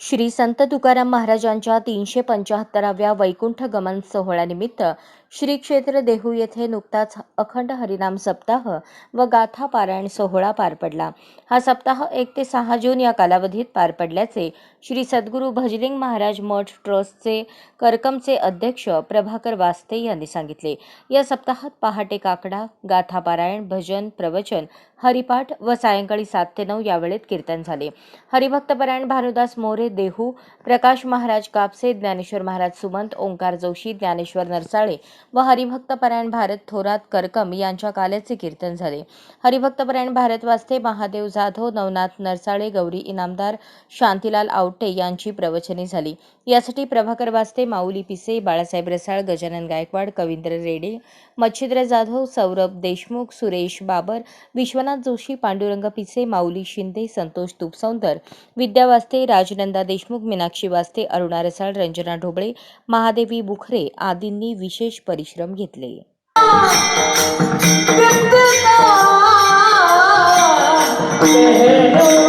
श्री संत तुकाराम महाराजांच्या तीनशे पंचाहत्तराव्या वैकुंठ गमन सोहळ्यानिमित्त श्री क्षेत्र देहू येथे नुकताच अखंड हरिनाम सप्ताह व गाथा पारायण सोहळा पार पडला. हा सप्ताह एक ते सहा जून या कालावधीत पार पडल्याचे श्री सद्गुरू भजलिंग महाराज मठ ट्रस्टचे करकमचे अध्यक्ष प्रभाकर वास्ते यांनी सांगितले. या सप्ताहात पहाटे काकडा गाथा पारायण भजन प्रवचन हरिपाठ व सायंकाळी सात ते नऊ या वेळेत कीर्तन झाले. हरिभक्तपरायण भानुदास मोरे देहू प्रकाश महाराज कापसे ज्ञानेश्वर महाराज सुमंत ओंकार जोशी ज्ञानेश्वर नरसाळे व हरिभक्तपरायण भारत थोरात करकम यांच्या काल्याचे कीर्तन झाले. हरिभक्तपरायण भारत वास्ते महादेव जाधव नवनाथ नरसाळे गौरी इनामदार शांतीलाल आवटे यांची प्रवचने झाली. यासाठी प्रभाकर वास्ते माऊली पिसे बाळासाहेब रसाळ गजानन गायकवाड कवींद्र रेडे मच्छिंद्र जाधव सौरभ देशमुख सुरेश बाबर विश्वनाथ जोशी पांडुरंग पिसे माऊली शिंदे संतोष तुपसौंदर विद्या वास्ते राजनंदा देशमुख मीनाक्षी वास्ते अरुणा रसाळ रंजना ढोबळे महादेवी बुखरे आदींनी विशेष परिश्रम घेतले Yeah.